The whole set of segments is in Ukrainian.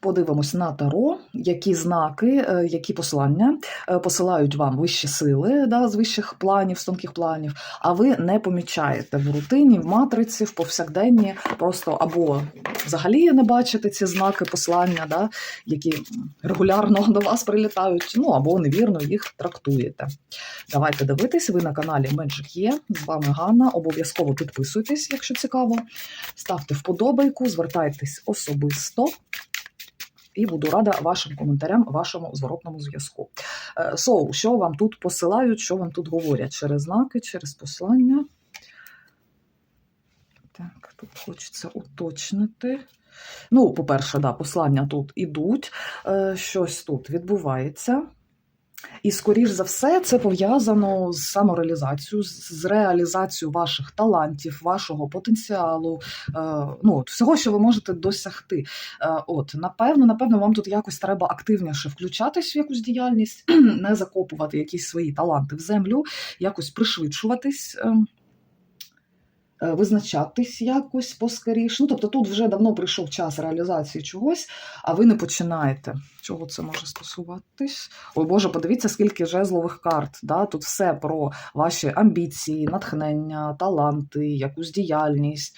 Подивимось на таро, які знаки, е, які послання е, посилають вам вищі сили да, з вищих планів, з тонких планів, а ви не помічаєте в рутині, в матриці, в повсякденні, просто або взагалі не бачите ці знаки послання, да, які регулярно до вас прилітають, ну або невірно їх трактуєте. Давайте дивитись, ви на каналі Magic є. З вами Ганна. Обов'язково підписуйтесь, якщо цікаво. Ставте вподобайку, звертайтесь особисто. І буду рада вашим коментарям, вашому зворотному зв'язку. So, що вам тут посилають, що вам тут говорять? Через знаки, через послання. Так, тут хочеться уточнити. Ну, по-перше, да, послання тут ідуть, е, щось тут відбувається. І, скоріш за все, це пов'язано з самореалізацією, з реалізацією ваших талантів, вашого потенціалу, е, ну, от, всього, що ви можете досягти. Е, От, напевно, напевно, вам тут якось треба активніше включатись в якусь діяльність, не закопувати якісь свої таланти в землю, якось пришвидшуватись. Е, Визначатись якось поскоріше. Ну, тобто тут вже давно прийшов час реалізації чогось, а ви не починаєте. Чого це може стосуватись? Ой Боже, подивіться, скільки жезлових карт. Да? Тут все про ваші амбіції, натхнення, таланти, якусь діяльність,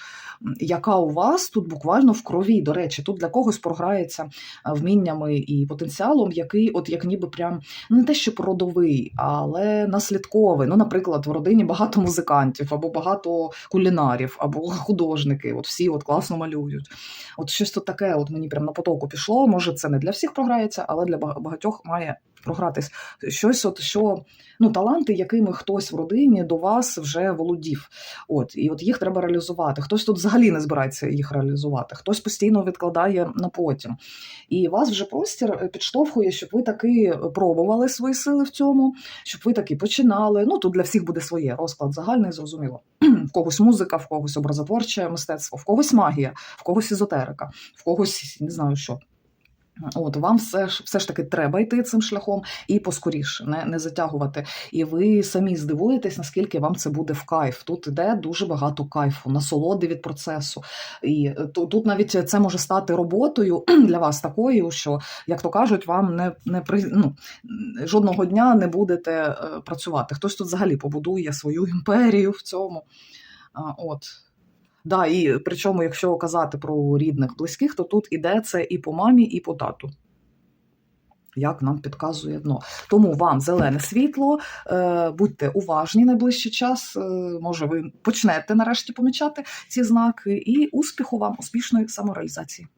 яка у вас тут буквально в крові. До речі, тут для когось програється е, вміннями і потенціалом, який, от як ніби прям ну, не те, що родовий, але наслідковий. Ну, наприклад, в родині багато музикантів, або багато кулінарів, або художники. От всі от класно малюють. От щось тут таке, от мені прям на потоку пішло. Може, це не для всіх програється, але для бага- багатьох має програтись щось, от що ну таланти, якими хтось в родині до вас вже володів. От і от їх треба реалізувати. Хтось тут взагалі не збирається їх реалізувати, хтось постійно відкладає на потім. І вас вже простір е, підштовхує, щоб ви таки пробували свої сили в цьому, щоб ви таки починали. Ну тут для всіх буде своє розклад загальний, зрозуміло. В когось музика, в когось образотворче мистецтво, в когось магія, в когось езотерика, в когось не знаю що. От вам все ж все ж таки треба йти цим шляхом і поскоріше, не, не затягувати. І ви самі здивуєтесь, наскільки вам це буде в кайф. Тут іде дуже багато кайфу, насолоди від процесу. І е, тут навіть це може стати роботою для вас такою, що, як то кажуть, вам не, не ну, жодного дня не будете е, працювати. Хтось тут взагалі побудує свою імперію в цьому. От. Да, і причому, якщо казати про рідних, близьких, то тут іде це і по мамі, і по тату. Як нам підказує дно. Тому вам зелене світло, е, будьте уважні найближчий час. Е, може, ви почнете нарешті помічати ці знаки, і успіху вам, успішної самореалізації.